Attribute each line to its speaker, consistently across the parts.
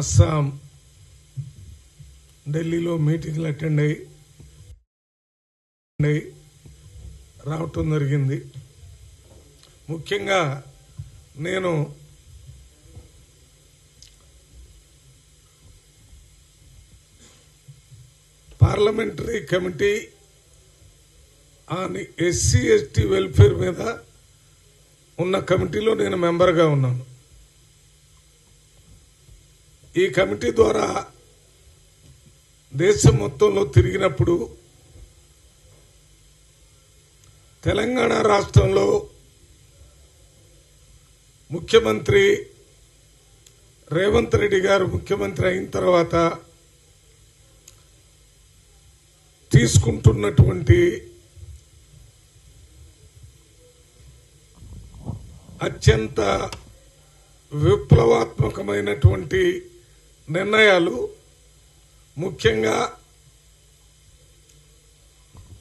Speaker 1: అస్సాం ఢిల్లీలో మీటింగ్లు అటెండ్ అయ్యి అయ్యి రావటం జరిగింది. ముఖ్యంగా నేను parliamentary committee on SC ST welfare మీద ఉన్న కమిటీలో నేను మెంబర్గా ఉన్నాను. ఈ కమిటీ ద్వారా దేశం మొత్తంలో తిరిగినప్పుడు తెలంగాణ రాష్ట్రంలో ముఖ్యమంత్రి రేవంత్ రెడ్డి గారు ముఖ్యమంత్రి అయిన తర్వాత తీసుకుంటున్నటువంటి అత్యంత విప్లవాత్మకమైనటువంటి నిర్ణయాలు ముఖ్యంగా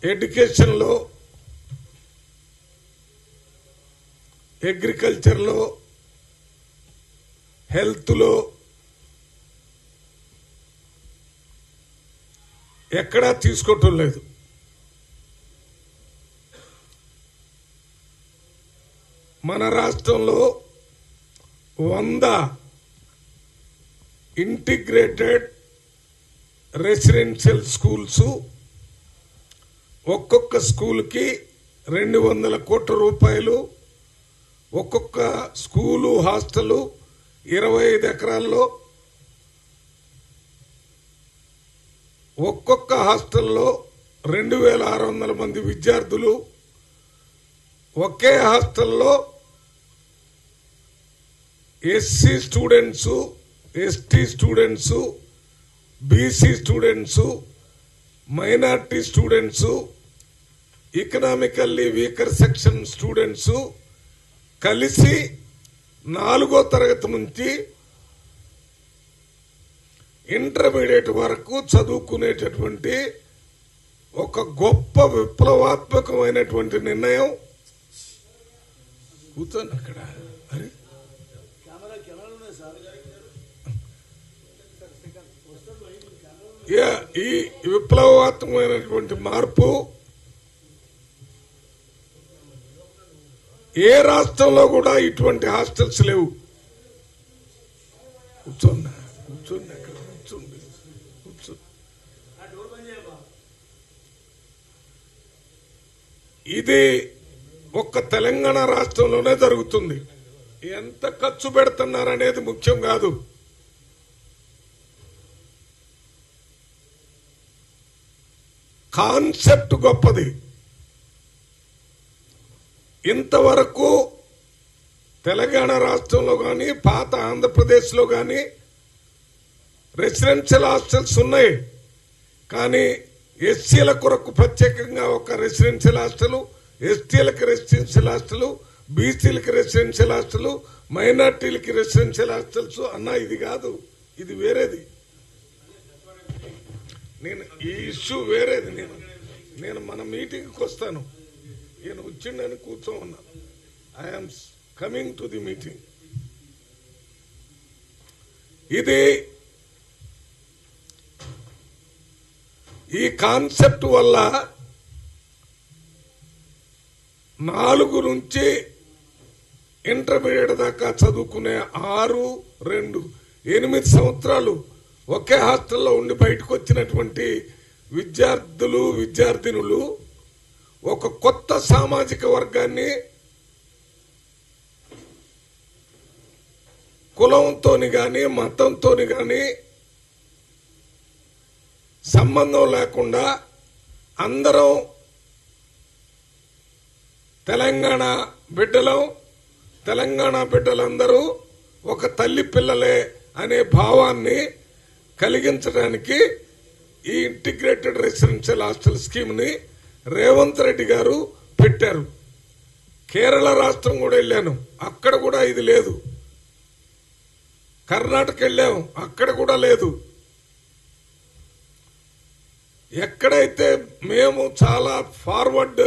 Speaker 1: ఎడ్యుకేషన్లో అగ్రికల్చర్లో హెల్త్లో ఎక్కడా తీసుకోవటం లేదు. మన రాష్ట్రంలో వంద ఇంటిగ్రేటెడ్ రెసిడెన్షియల్ స్కూల్స్. ఒక్కొక్క స్కూల్కి రెండు వందల కోట్ల రూపాయలు. ఒక్కొక్క స్కూలు హాస్టలు ఇరవై ఐదు ఎకరాల్లో. ఒక్కొక్క హాస్టల్లో రెండు వేల ఆరు వందల మంది విద్యార్థులు. ఒకే హాస్టల్లో SC students ST students BC students minority students economically weaker section students కలిసి నాలుగో తరగతి నుంచి ఇంటర్మీడియట్ వరకు చదువుకునేటటువంటి ఒక గొప్ప విప్లవాత్మకమైనటువంటి నిర్ణయం. కూర్చోండి అక్కడ. అరే. ఈ విప్లవాత్మకమైనటువంటి మార్పు ఏ రాష్ట్రంలో కూడా ఇటువంటి హాస్టల్స్ లేవు? కూర్చోండి కూర్చోండి అక్కడ కూర్చోండి కూర్చో ఇది ఒక్క తెలంగాణ రాష్ట్రంలోనే జరుగుతుంది. ఎంత ఖర్చు పెడుతున్నారనేది ముఖ్యం కాదు. కాన్సెప్ట్ గొప్పది. ఇంతవరకు తెలంగాణ రాష్ట్రంలో కానీ పాత ఆంధ్రప్రదేశ్లో కానీ రెసిడెన్షియల్ హాస్టల్స్ ఉన్నాయి. కానీ ఎస్సీల కొరకు ప్రత్యేకంగా ఒక రెసిడెన్షియల్ హాస్టల్ ఎస్టీలకు రెసిడెన్షియల్ హాస్టల్ బీసీలకు రెసిడెన్షియల్ హాస్టల్ మైనార్టీలకి రెసిడెన్షియల్ హాస్టల్స్ అన్న ఇది కాదు. ఇది వేరేది. నేను ఈ ఇష్యూ వేరేది నేను. నేను మన మీటింగ్కి వస్తాను. ఈయన వచ్చిండని కూర్చో ఉన్నాను I'm coming to the meeting ఇది ఈ కాన్సెప్ట్ వల్ల నాలుగు నుంచి ఇంటర్మీడియట్ దాకా చదువుకునే ఆరు రెండు ఎనిమిది సంవత్సరాలు ఒకే హాస్టల్లో ఉండి బయటకు వచ్చినటువంటి విద్యార్థులు విద్యార్థినులు ఒక కొత్త సామాజిక వర్గాన్ని కులంతోని కానీ మతంతోని కానీ సంబంధం లేకుండా అందరం తెలంగాణ బిడ్డలం తెలంగాణ బిడ్డలందరూ ఒక తల్లి పిల్లలే అనే భావాన్ని కలిగించడానికి ఈ ఇంటిగ్రేటెడ్ రెసిడెన్షియల్ హాస్టల్ స్కీమ్ని రేవంత్ రెడ్డి గారు పెట్టారు. కేరళ రాష్ట్రం కూడా వెళ్ళాను. అక్కడ కూడా ఇది లేదు. కర్ణాటక వెళ్ళాం. అక్కడ కూడా లేదు. ఎక్కడైతే మేము చాలా ఫార్వర్డ్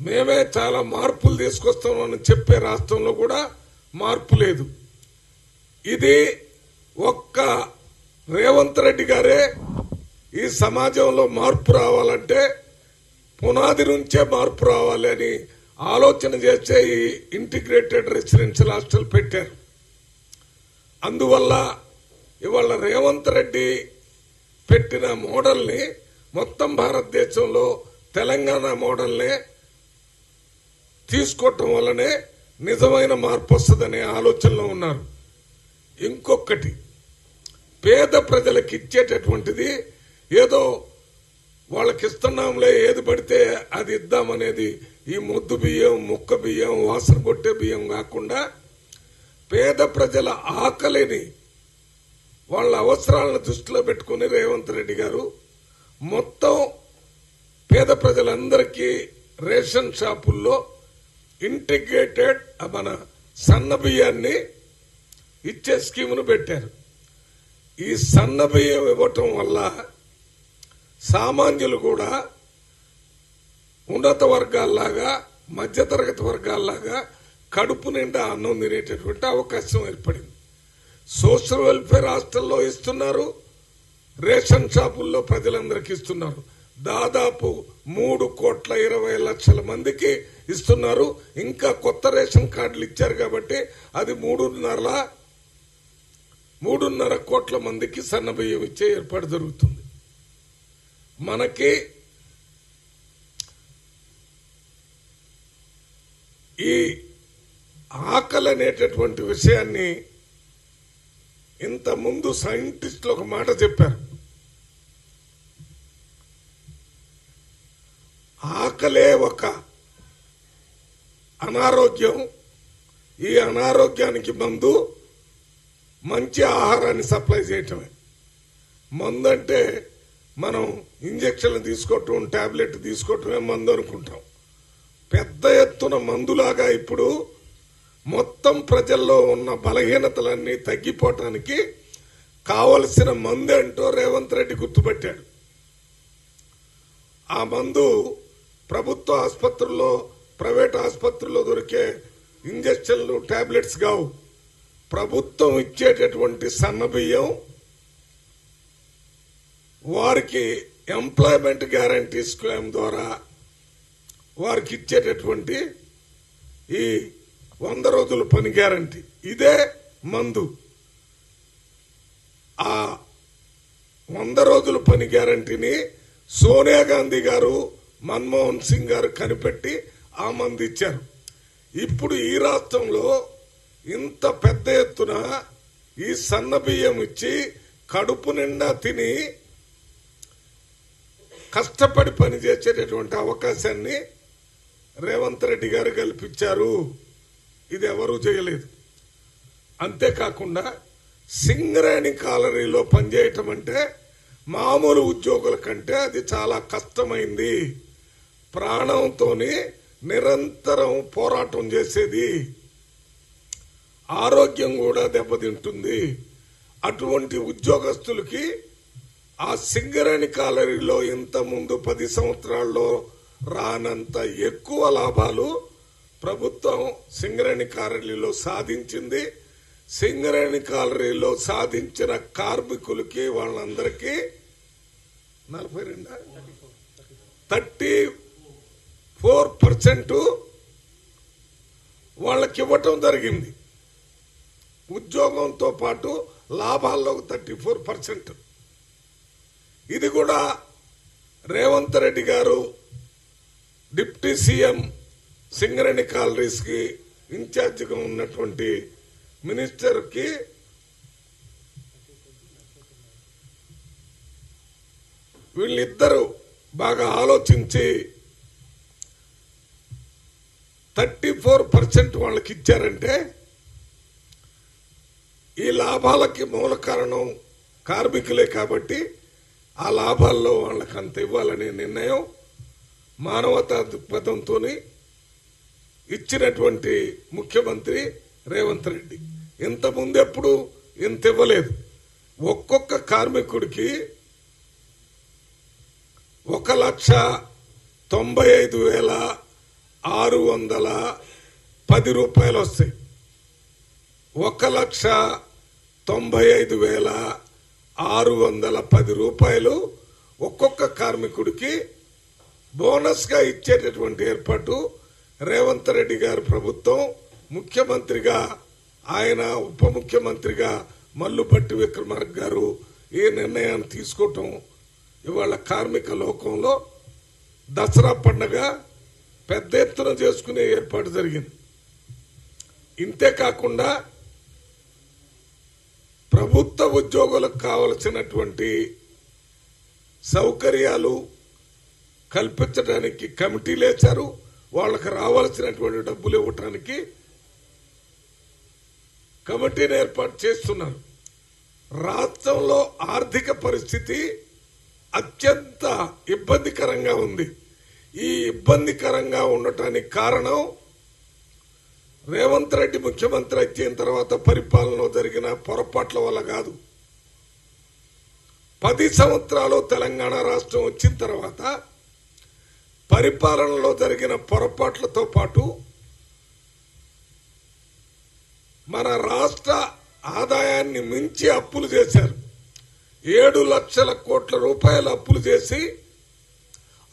Speaker 1: మేమే చాలా మార్పులు తీసుకొస్తామని చెప్పే రాష్ట్రంలో కూడా మార్పు లేదు. ఇది ఒక్క రేవంత్ రెడ్డి గారే ఈ సమాజంలో మార్పు రావాలంటే పునాది నుంచే మార్పు రావాలి అని ఆలోచన చేస్తే ఈ ఇంటిగ్రేటెడ్ రెసిడెన్షియల్ హాస్టల్ పెట్టారు. అందువల్ల ఇవాళ రేవంత్ రెడ్డి పెట్టిన మోడల్ని మొత్తం భారతదేశంలో తెలంగాణ మోడల్నే తీసుకోవటం వల్లనే నిజమైన మార్పు వస్తుందనే ఆలోచనలో ఉన్నారు. ఇంకొకటి పేద ప్రజలకు ఇచ్చేటటువంటిది ఏదో వాళ్ళకి ఇస్తున్నాంలే ఏది పడితే అది ఇద్దామనేది ఈ ముద్దు బియ్యం ముక్క బియ్యం వాసన కొట్టే బియ్యం కాకుండా పేద ప్రజల ఆకలిని వాళ్ళ అవసరాలను దృష్టిలో పెట్టుకుని రేవంత్ రెడ్డి గారు మొత్తం పేద ప్రజలందరికీ రేషన్ షాపుల్లో ఇంటిగ్రేటెడ్ మన సన్న బియ్యాన్ని ఇచ్చే స్కీమును పెట్టారు. ఈ సన్న బియ్యం ఇవ్వటం వల్ల సామాన్యులు కూడా ఉన్నత వర్గాల్లాగా మధ్యతరగతి వర్గాల్లాగా కడుపు నిండా అన్నం తినేటటువంటి అవకాశం ఏర్పడింది. సోషల్ వెల్ఫేర్ హాస్టల్లో ఇస్తున్నారు రేషన్ షాపుల్లో ప్రజలందరికీ ఇస్తున్నారు. దాదాపు మూడు కోట్ల ఇరవై లక్షల మందికి ఇస్తున్నారు. ఇంకా కొత్త రేషన్ కార్డులు ఇచ్చారు కాబట్టి అది మూడున్నర మూడున్నర కోట్ల మందికి సన్నబియ్యం ఇచ్చే ఏర్పాటు జరుగుతుంది. మనకి ఈ ఆకలి అనేటటువంటి విషయాన్ని ఇంత ముందు సైంటిస్టులు ఒక మాట చెప్పారు. ఆకలే ఒక అనారోగ్యం. ఈ అనారోగ్యానికి మందు మంచి ఆహారాన్ని సప్లై చేయటమే. మందు అంటే మనం ఇంజక్షన్లు తీసుకోవటం టాబ్లెట్ తీసుకోవటమే మందు అనుకుంటాం. పెద్ద ఎత్తున మందులాగా ఇప్పుడు మొత్తం ప్రజల్లో ఉన్న బలహీనతలన్నీ తగ్గిపోవటానికి కావలసిన మందు అంటూ రేవంత్ రెడ్డి గుర్తుపెట్టాడు. ఆ మందు ప్రభుత్వ ఆసుపత్రుల్లో ప్రైవేట్ ఆసుపత్రుల్లో దొరికే ఇంజక్షన్లు ట్యాబ్లెట్స్ కావు. ప్రభుత్వం ఇచ్చేటటువంటి సన్నబియ్యం వారికి ఎంప్లాయ్మెంట్ గ్యారంటీ స్కీమ్ ద్వారా వారికి ఇచ్చేటటువంటి ఈ వంద రోజుల పని గ్యారంటీ. ఇదే మందు. ఆ వంద రోజుల పని గ్యారంటీని సోనియా గాంధీ గారు మన్మోహన్ సింగ్ గారు కనిపెట్టి ఆ మందు ఇచ్చారు. ఇప్పుడు ఈ రాష్ట్రంలో ఇంత పెద్ద ఎత్తున ఈ సన్న బియ్యం ఇచ్చి కడుపు నిండా తిని కష్టపడి పనిచేసేటటువంటి అవకాశాన్ని రేవంత్ రెడ్డి గారు కల్పించారు. ఇది ఎవరూ చేయలేదు. అంతేకాకుండా సింగరేణి కాలనీలో పనిచేయటం అంటే మామూలు ఉద్యోగుల కంటే అది చాలా కష్టమైంది. ప్రాణంతో నిరంతరం పోరాటం చేసేది. ఆరోగ్యం కూడా దెబ్బతింటుంది. అటువంటి ఉద్యోగస్తులకి ఆ సింగరేణి కాలరీలో ఇంతకుముందు పది సంవత్సరాల్లో రానంత ఎక్కువ లాభాలు ప్రభుత్వం సింగరేణి కాలనీలో సాధించింది. సింగరేణి కాలనీలో సాధించిన కార్మికులకి వాళ్ళందరికీ నలభై రెండు థర్టీ ఫోర్ పర్సెంట్ వాళ్ళకి ఇవ్వటం జరిగింది. ఉద్యోగంతో పాటు లాభాల్లో థర్టీ ఫోర్ పర్సెంట్. ఇది కూడా రేవంత్ రెడ్డి గారు డిప్టీ సీఎం సింగరేణి కాలరీస్కి ఇన్ఛార్జిగా ఉన్నటువంటి మినిస్టర్కి వీళ్ళిద్దరూ బాగా ఆలోచించి థర్టీ ఫోర్ పర్సెంట్ వాళ్ళకి ఇచ్చారంటే ఈ లాభాలకి మూల కారణం కార్మికులే కాబట్టి ఆ లాభాల్లో వాళ్ళకి అంత ఇవ్వాలనే నిర్ణయం మానవతా దృక్పథంతో ఇచ్చినటువంటి ముఖ్యమంత్రి రేవంత్ రెడ్డి. ఇంతకుముందు ఎప్పుడు ఇంత ఇవ్వలేదు ఒక్కొక్క కార్మికుడికి ఒక లక్ష తొంభై ఐదు వేల ఆరు వందల పది రూపాయలు వస్తాయి ఒక లక్ష తొంభై ఐదు వేల ఆరు వందల పది రూపాయలు ఒక్కొక్క కార్మికుడికి బోనస్గా ఇచ్చేటటువంటి ఏర్పాటు రేవంత్ రెడ్డి గారి ప్రభుత్వం ముఖ్యమంత్రిగా ఆయన ఉప ముఖ్యమంత్రిగా మల్లుపట్టి విక్రమార్క గారు ఈ నిర్ణయాన్ని తీసుకోవటం ఇవాళ కార్మిక లోకంలో దసరా పండగ పెద్ద ఎత్తున చేసుకునే ఏర్పాటు జరిగింది. ఇంతేకాకుండా ప్రభుత్వ ఉద్యోగులకు కావలసినటువంటి సౌకర్యాలు కల్పించడానికి కమిటీలు వేశారు వాళ్ళకి రావాల్సినటువంటి డబ్బులు ఇవ్వటానికి కమిటీని ఏర్పాటు చేస్తున్నారు. రాష్ట్రంలో ఆర్థిక పరిస్థితి అత్యంత ఇబ్బందికరంగా ఉంది. ఈ ఇబ్బందికరంగా ఉండటానికి కారణం రేవంత్ రెడ్డి ముఖ్యమంత్రి అయిన తర్వాత పరిపాలనలో జరిగిన పొరపాట్ల వల్ల కాదు. పది సంవత్సరాలు తెలంగాణ రాష్ట్రం వచ్చిన తర్వాత పరిపాలనలో జరిగిన పొరపాట్లతో పాటు మన రాష్ట్ర ఆదాయాన్ని మించి అప్పులు చేశారు. ఏడు లక్షల కోట్ల రూపాయల అప్పులు చేసి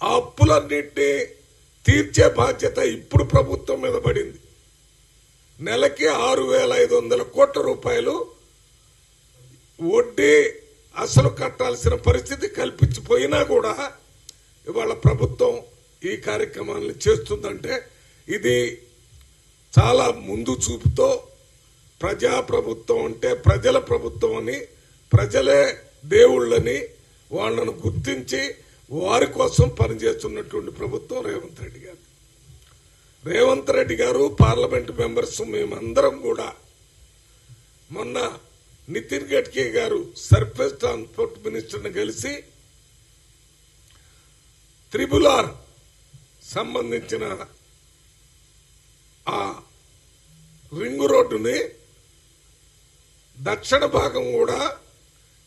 Speaker 1: ఆ అప్పులన్నింటినీ తీర్చే బాధ్యత ఇప్పుడు ప్రభుత్వం మీద పడింది. నెలకి ఆరు వేల ఐదు వందల కోట్ల రూపాయలు వడ్డీ అసలు కట్టాల్సిన పరిస్థితి కల్పించిపోయినా కూడా ఇవాళ ప్రభుత్వం ఈ కార్యక్రమాన్ని చేస్తుందంటే ఇది చాలా ముందు చూపుతో ప్రజా ప్రభుత్వం అంటే ప్రజల ప్రభుత్వం అని ప్రజలే దేవుళ్ళని వాళ్ళను గుర్తించి వారి కోసం పనిచేస్తున్నటువంటి ప్రభుత్వం రేవంత్ రెడ్డి గారు. రేవంత్ రెడ్డి గారు పార్లమెంట్ మెంబర్స్ మేమందరం కూడా మొన్న నితిన్ గడ్కే గారు సర్ఫేస్ ట్రాన్స్పోర్ట్ మినిస్టర్ని కలిసి త్రిబుల్ ఆర్ సంబంధించిన ఆ రింగు రోడ్డుని దక్షిణ భాగం కూడా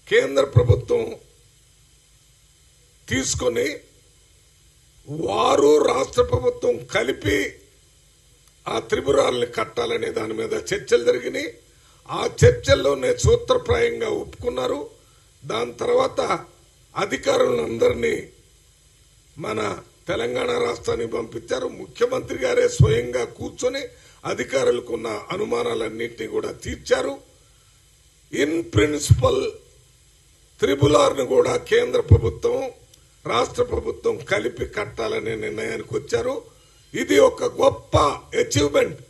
Speaker 1: కేంద్ర ప్రభుత్వం తీసుకొని వారు రాష్ట్ర ప్రభుత్వం కలిపి ఆ త్రిపురాల్ని కట్టాలనే దాని మీద చర్చలు జరిగినాయి. ఆ చర్చల్లోనే సూత్రప్రాయంగా ఒప్పుకున్నారు. దాని తర్వాత అధికారులందరినీ మన తెలంగాణ రాష్ట్రానికి పంపించారు. ముఖ్యమంత్రి గారే స్వయంగా కూర్చొని అధికారులకున్న అనుమానాలన్నింటినీ కూడా తీర్చారు. ఇన్ ప్రిన్సిపల్ త్రిబులార్ను కూడా కేంద్ర ప్రభుత్వం రాష్ట్ర ప్రభుత్వం కలిపి కట్టాలనే నిర్ణయానికి వచ్చారు. ఇది ఒక గొప్ప అచీవ్మెంట్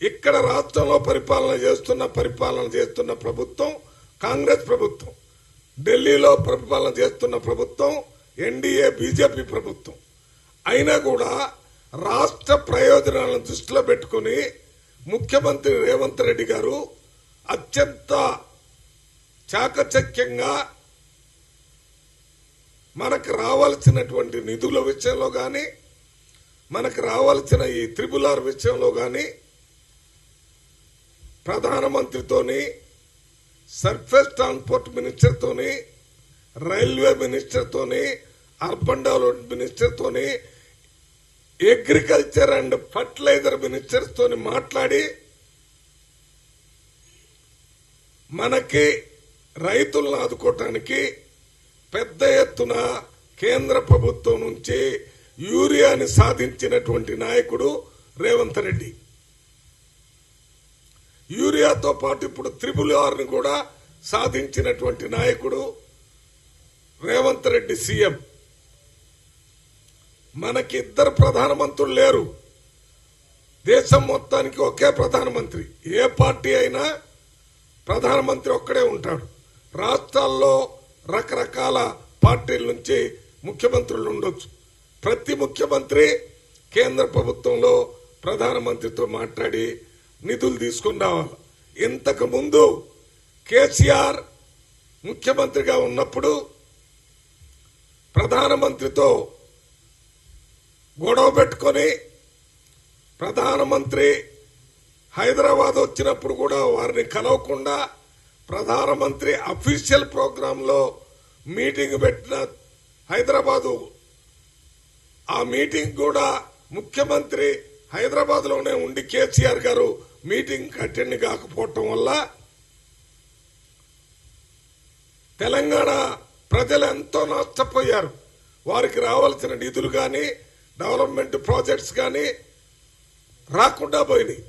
Speaker 1: ఇక్కడ రాష్ట్రంలో పరిపాలన చేస్తున్న పరిపాలన చేస్తున్న ప్రభుత్వం కాంగ్రెస్ ప్రభుత్వం. ఢిల్లీలో పరిపాలన చేస్తున్న ప్రభుత్వం ఎన్డీఏ బీజేపీ ప్రభుత్వం. అయినా కూడా రాష్ట్ర ప్రయోజనాలను దృష్టిలో పెట్టుకుని ముఖ్యమంత్రి రేవంత్ రెడ్డి గారు అత్యంత చాకచక్యంగా మనకు రావాల్సినటువంటి నిధుల విషయంలో కానీ మనకు రావాల్సిన ఈ త్రిపులార్ విషయంలో కానీ ప్రధానమంత్రితోని సర్ఫేస్ ట్రాన్స్పోర్ట్ మినిస్టర్తోని రైల్వే మినిస్టర్తోని అర్బన్ డెవలప్మెంట్ మినిస్టర్తోని అగ్రికల్చర్ అండ్ ఫర్టిలైజర్ మినిస్టర్స్తోని మాట్లాడి మనకి రైతులను ఆదుకోవటానికి పెద్ద ఎత్తున కేంద్ర ప్రభుత్వం నుంచి యూరియాని సాధించినటువంటి నాయకుడు రేవంత్ రెడ్డి. యూరియాతో పాటు ఇప్పుడు త్రిబుల్ ఆర్ని కూడా సాధించినటువంటి నాయకుడు రేవంత్ రెడ్డి సీఎం. మనకి ఇద్దరు ప్రధానమంత్రులు లేరు. దేశం మొత్తానికి ఒకే ప్రధానమంత్రి. ఏ పార్టీ అయినా ప్రధానమంత్రి ఒక్కడే ఉంటాడు. రాష్ట్రాల్లో రకరకాల పార్టీల నుంచి ముఖ్యమంత్రులు ఉండొచ్చు. ప్రతి ముఖ్యమంత్రి కేంద్ర ప్రభుత్వంలో ప్రధానమంత్రితో మాట్లాడి నిధులు తీసుకుని రావాలి. ఇంతకు ముందు కేసీఆర్ ముఖ్యమంత్రిగా ఉన్నప్పుడు ప్రధానమంత్రితో గొడవ పెట్టుకొని ప్రధానమంత్రి హైదరాబాద్ వచ్చినప్పుడు కూడా వారిని కలవకుండా ప్రధానమంత్రి అఫీషియల్ ప్రోగ్రాంలో మీటింగ్ పెట్టిన హైదరాబాదు ఆ మీటింగ్ కూడా ముఖ్యమంత్రి హైదరాబాద్లోనే ఉండి కేసీఆర్ గారు మీటింగ్ అటెండ్ కాకపోవటం వల్ల తెలంగాణ ప్రజలు ఎంతో నష్టపోయారు. వారికి రావాల్సిన నిధులు కానీ డెవలప్మెంట్ ప్రాజెక్ట్స్ కానీ రాకుండా పోయినాయి.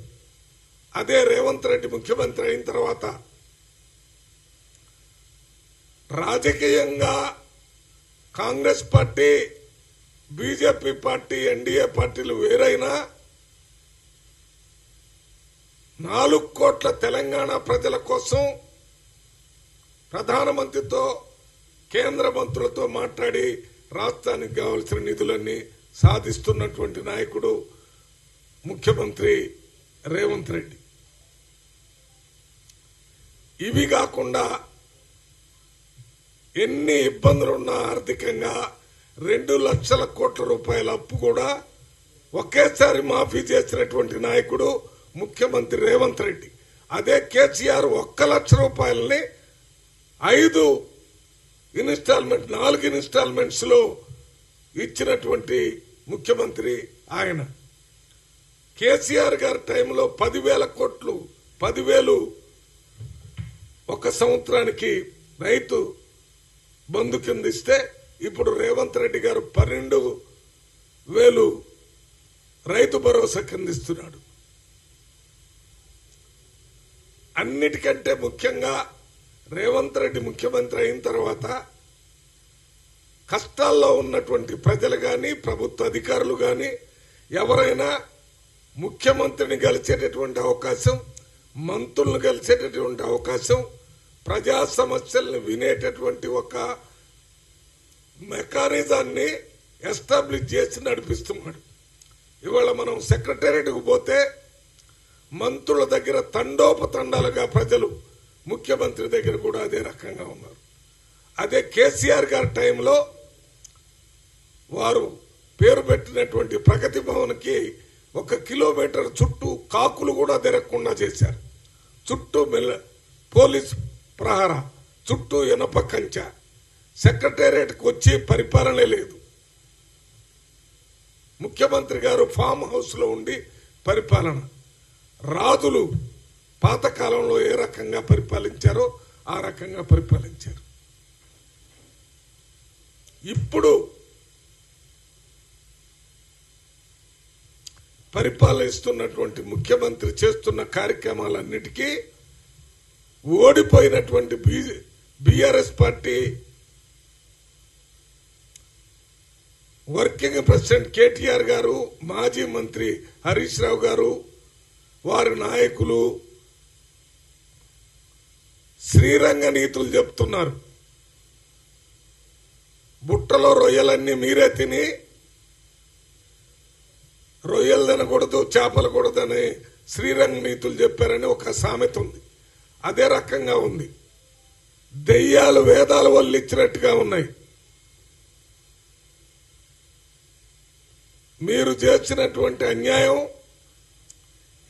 Speaker 1: అదే రేవంత్ రెడ్డి ముఖ్యమంత్రి అయిన తర్వాత రాజకీయంగా Congress party BJP party NDA పార్టీలు వేరైనా నాలుగు కోట్ల తెలంగాణ ప్రజల కోసం ప్రధానమంత్రితో కేంద్ర మంత్రులతో మాట్లాడి రాష్ట్రానికి కావలసిన నిధులన్నీ సాధిస్తున్నటువంటి నాయకుడు ముఖ్యమంత్రి రేవంత్ రెడ్డి. ఇవి కాకుండా ఎన్ని ఇబ్బందులున్నా ఆర్థికంగా రెండు లక్షల కోట్ల రూపాయల అప్పు కూడా ఒకేసారి మాఫీ చేసినటువంటి నాయకుడు ముఖ్యమంత్రి రేవంత్ రెడ్డి. అదే కేసీఆర్ ఒక్క లక్ష రూపాయలని ఐదు ఇన్స్టాల్మెంట్ నాలుగు ఇన్స్టాల్మెంట్స్లో ఇచ్చినటువంటి ముఖ్యమంత్రి ఆయన. కేసీఆర్ గారి టైంలో పదివేల కోట్లు పదివేలు ఒక సంవత్సరానికి రైతు బంధు కింద ఇస్తే ఇప్పుడు రేవంత్ రెడ్డి గారు పన్నెండు వేలు రైతు భరోసా కిందిస్తున్నాడు అన్నిటికంటే ముఖ్యంగా రేవంత్ రెడ్డి ముఖ్యమంత్రి అయిన తర్వాత కష్టాల్లో ఉన్నటువంటి ప్రజలు కానీ ప్రభుత్వ అధికారులు కానీ ఎవరైనా ముఖ్యమంత్రిని గెలిచేటటువంటి అవకాశం మంత్రులను గెలిచేటటువంటి అవకాశం ప్రజా సమస్యల్ని వినేటటువంటి ఒక మెకానిజాన్ని ఎస్టాబ్లిష్ చేసి నడిపిస్తున్నాడు. ఇవాళ మనం సెక్రటేరియట్కు పోతే మంత్రుల దగ్గర తండోపతండాలుగా ప్రజలు ముఖ్యమంత్రి దగ్గర కూడా అదే రకంగా ఉన్నారు. అదే కేసీఆర్ గారి టైంలో వారు పేరు పెట్టినటువంటి ప్రగతి భవన్కి ఒక కిలోమీటర్ చుట్టూ కాకులు కూడా తిరగకుండా చేశారు. చుట్టూ మెల్ల పోలీస్ ప్రహర చుట్టూ ఇనప కంచ. సెక్రటేరియట్కి వచ్చి పరిపాలనే లేదు. ముఖ్యమంత్రి గారు ఫామ్ హౌస్లో ఉండి పరిపాలన. రాజులు పాతకాలంలో ఏ రకంగా పరిపాలించారో ఆ రకంగా పరిపాలించారు. ఇప్పుడు పరిపాలిస్తున్నటువంటి ముఖ్యమంత్రి చేస్తున్న కార్యక్రమాలన్నిటికీ ఓడిపోయినటువంటి BRS party working president KTR గారు మాజీ మంత్రి హరీష్ రావు గారు వారి నాయకులు శ్రీరంగ నీతులు చెప్తున్నారు. బుట్టలో రొయ్యలన్నీ మీరే తిని రొయ్యలు తినకూడదు చేపలు కూడదని శ్రీరంగ నీతులు చెప్పారని ఒక సామెత ఉంది. అదే రకంగా ఉంది. దెయ్యాలు వేదాలు వల్లిచ్చినట్టుగా ఉన్నాయి. మీరు చేసినటువంటి అన్యాయం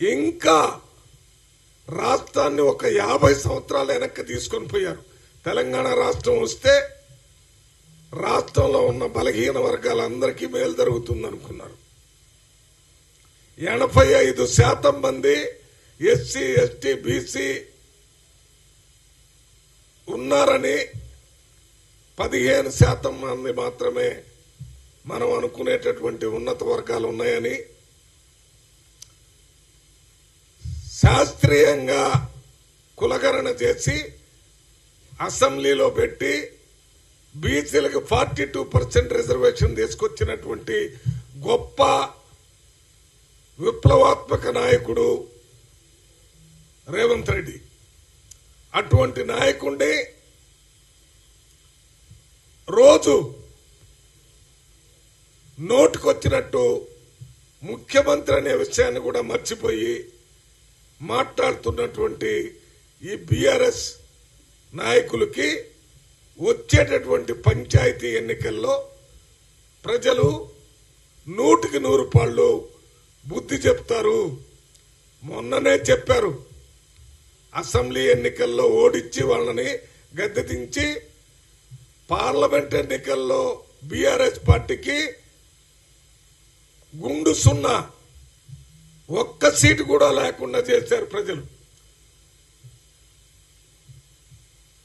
Speaker 1: ఇంకా రాష్ట్రాన్ని ఒక యాభై సంవత్సరాలు వెనక్కి తీసుకొని పోయారు. తెలంగాణ రాష్ట్రం వస్తే రాష్ట్రంలో ఉన్న బలహీన వర్గాలందరికీ మేలు జరుగుతుంది అనుకున్నారు ఎనభై ఐదు శాతం మంది ఎస్సీ ఎస్టీ బీసీ ఉన్నారని పదిహేను శాతం మంది మాత్రమే మనం అనుకునేటటువంటి ఉన్నత వర్గాలు ఉన్నాయని శాస్త్రీయంగా కులగరణ చేసి అసెంబ్లీలో పెట్టి బీసీలకు ఫార్టీ టూ పర్సెంట్ రిజర్వేషన్ తీసుకొచ్చినటువంటి గొప్ప విప్లవాత్మక నాయకుడు రేవంత్ రెడ్డి. అటువంటి నాయకుడిని రోజు నోటుకొచ్చినట్టు ముఖ్యమంత్రి అనే విషయాన్ని కూడా మర్చిపోయి మాట్లాడుతున్నటువంటి ఈ బీఆర్ఎస్ నాయకులకి వచ్చేటటువంటి పంచాయతీ ఎన్నికల్లో ప్రజలు నూటికి నూరు పాళ్ళు బుద్ధి చెప్తారు. మొన్ననే చెప్పారు. అసెంబ్లీ ఎన్నికల్లో ఓడించి వాళ్ళని గద్దె దించి పార్లమెంట్ ఎన్నికల్లో బీఆర్ఎస్ పార్టీకి గుండు సున్నా. ఒక్క సీటు కూడా లేకుండా చేశారు ప్రజలు.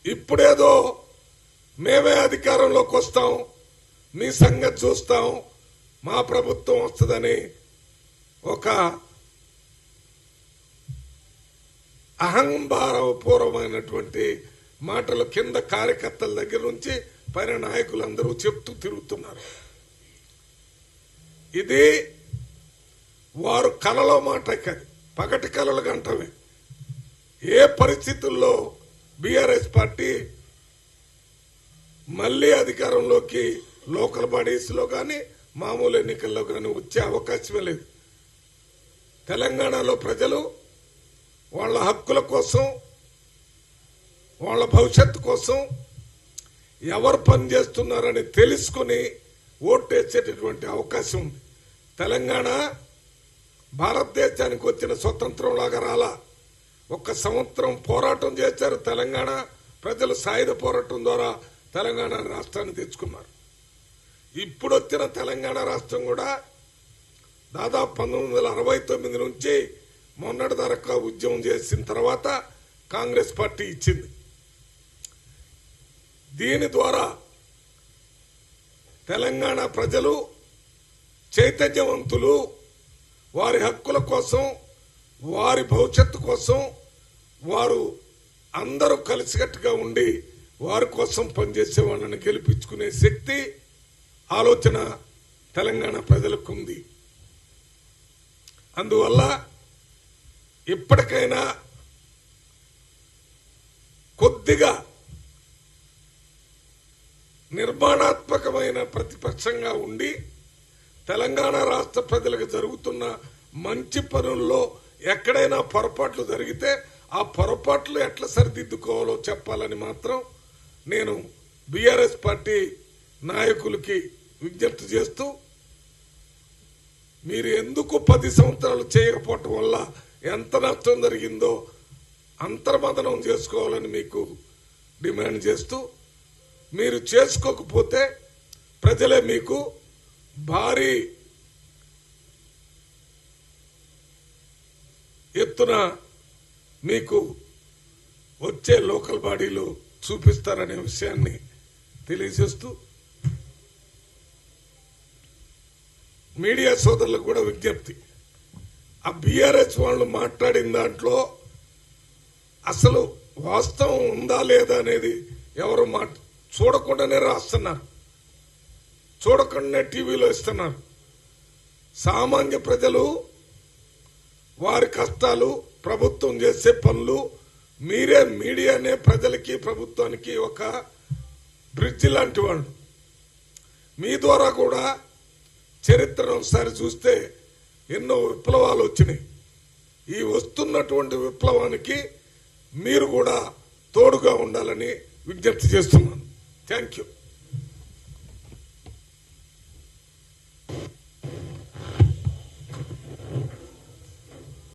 Speaker 1: ఇప్పుడేదో మేమే అధికారంలోకి వస్తాం మీ సంగతి చూస్తాం మా ప్రభుత్వం వస్తుందని ఒక అహంభారపూర్వమైనటువంటి మాటలు కింద కార్యకర్తల దగ్గర నుంచి పైన నాయకులందరూ చెప్తూ తిరుగుతున్నారు. ఇది వారు కలలో మాట కాదు పగటి కలలు గంటమే ఏ పరిస్థితుల్లో బీఆర్ఎస్ పార్టీ మళ్ళీ అధికారంలోకి లోకల్ బాడీస్లో కానీ మామూలు ఎన్నికల్లో కానీ వచ్చే అవకాశమే లేదు. తెలంగాణలో ప్రజలు వాళ్ళ హక్కుల కోసం వాళ్ళ భవిష్యత్తు కోసం ఎవరు పనిచేస్తున్నారని తెలుసుకుని వేసేటటువంటి అవకాశం ఉంది. తెలంగాణ భారతదేశానికి వచ్చిన స్వతంత్రం లాగా రాలా. ఒక్క సంవత్సరం పోరాటం చేశారు తెలంగాణ. ప్రజలు సాయుధ పోరాటం ద్వారా తెలంగాణ రాష్ట్రాన్ని తెచ్చుకున్నారు. ఇప్పుడు వచ్చిన తెలంగాణ రాష్ట్రం కూడా దాదాపు పంతొమ్మిది వందల అరవై తొమ్మిది నుంచి మొన్నటి దాకా ఉద్యమం చేసిన తర్వాత కాంగ్రెస్ పార్టీ ఇచ్చింది. దీని ద్వారా తెలంగాణ ప్రజలు చైతన్యవంతులు వారి హక్కుల కోసం వారి భవిష్యత్తు కోసం వారు అందరూ కలిసికట్టుగా ఉండి వారి కోసం పనిచేసే వాళ్ళని గెలిపించుకునే శక్తి ఆలోచన తెలంగాణ ప్రజలకు ఉంది అందువల్ల ఇప్పటికైనా కొద్దిగా నిర్మాణాత్మకమైన ప్రతిపక్షంగా ఉండి తెలంగాణ రాష్ట్ర ప్రజలకు జరుగుతున్న మంచి పనుల్లో ఎక్కడైనా పొరపాట్లు జరిగితే ఆ పొరపాట్లు ఎట్లా సరిదిద్దుకోవాలో చెప్పాలని మాత్రం నేను బీఆర్ఎస్ పార్టీ నాయకులకి విజ్ఞప్తి చేస్తూ మీరు ఎందుకు పది సంవత్సరాలు చేయకపోవటం వల్ల ఎంత నష్టం జరిగిందో అంతర్మదనం చేసుకోవాలని మీకు డిమాండ్ చేస్తూ మీరు చేసుకోకపోతే ప్రజలే మీకు భారీ ఎత్తున మీకు వచ్చే లోకల్ బాడీలు చూపిస్తారనే విషయాన్ని తెలియజేస్తూ మీడియా సోదరులకు కూడా విజ్ఞప్తి. ఆ బీఆర్ఎస్ వాళ్ళు మాట్లాడిన దాంట్లో అసలు వాస్తవం ఉందా లేదా అనేది ఎవరు మాట చూడకుండానే రాస్తున్నారు. చూడకుండా టీవీలో ఇస్తున్నారు. సామాన్య ప్రజలు వారి కష్టాలు ప్రభుత్వం చేసే పనులు మీరే మీడియానే ప్రజలకి ప్రభుత్వానికి ఒక బ్రిడ్జి లాంటి వాళ్ళు. మీ ద్వారా కూడా చరిత్రను ఒకసారి చూస్తే ఎన్నో విప్లవాలు వచ్చినాయి. ఈ వస్తున్నటువంటి విప్లవానికి మీరు కూడా తోడుగా ఉండాలని విజ్ఞప్తి చేస్తున్నాను. Thank you